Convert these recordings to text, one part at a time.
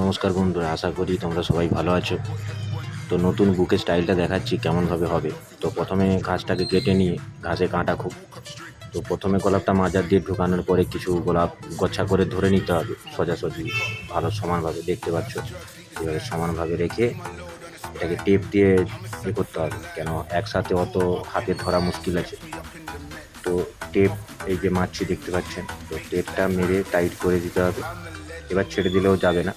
নমস্কার বন্ধুরা, আশা করি তোমরা সবাই ভালো আছো। তো নতুন বুকের স্টাইলটা দেখাচ্ছি কেমনভাবে হবে। তো প্রথমে ঘাসটাকে কেটে নিয়ে, ঘাসে কাঁটা খুব। তো প্রথমে গোলাপটা মাজার দিয়ে ঢোকানোর পরে কিছু গোলাপ গোছা করে ধরে নিতে হবে সোজাসুজি। ভালো সমানভাবে দেখতে পাচ্ছ। এবারে সমানভাবে রেখে এটাকে টেপ দিয়ে ইয়ে করতে হবে। কেন একসাথে অত হাতে ধরা মুশকিল আছে। তো টেপ এই যে মারছি, দেখতে পাচ্ছেন? তো টেপটা মেরে টাইট করে দিতে হবে। এবার ছেড়ে দিলেও যাবে না।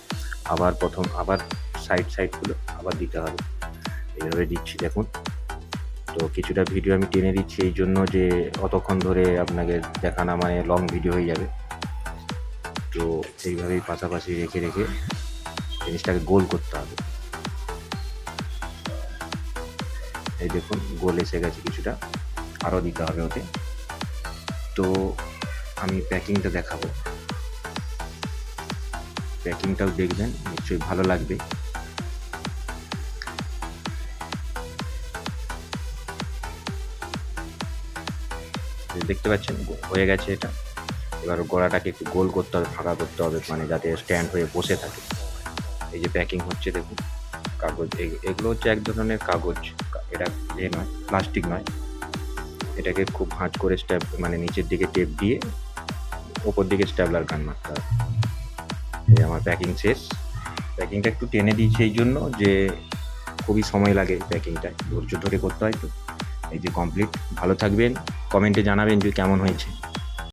আবার প্রথম, আবার সাইড সাইডগুলো আবার দিতে হবে। এইভাবে দিচ্ছি, দেখুন। তো কিছুটা ভিডিও আমি টেনে দিচ্ছি এই জন্য যে অতক্ষণ ধরে আপনাকে দেখানো মানে লং ভিডিও হয়ে যাবে। তো সেইভাবেই পাশাপাশি রেখে রেখে জিনিসটাকে গোল করতে হবে। এই দেখুন, গোল এসে গেছে কিছুটা। আরও দিতে হবে ওতে তো আমি প্যাকিংটা দেখাবো। প্যাকিংটাও দেখবেন, নিশ্চয়ই ভালো লাগবে। দেখতে পাচ্ছেন হয়ে গেছে এটা। এবার গোড়াটাকে একটু গোল করতে হবে, ফাঁকা করতে হবে মানে যাতে স্ট্যান্ড হয়ে বসে থাকে। এই যে প্যাকিং হচ্ছে, দেখুন, কাগজ এগুলো হচ্ছে এক ধরনের কাগজ। এটা এ নয়, প্লাস্টিক নয়। এটাকে খুব ভাঁজ করে স্ট্যাপ মানে নিচের দিকে টেপ দিয়ে ওপর দিকে স্ট্যাবলার গান মারতে হবে। আমার প্যাকিং শেষ। প্যাকিংটা একটু টেনে দিয়েছি এই জন্য যে, খুবই সময় লাগে প্যাকিংটা ধৈর্য ধরে করতে হয় তো। এই যে কমপ্লিট ভালো থাকবেন। কমেন্টে জানাবেন যে কেমন হয়েছে।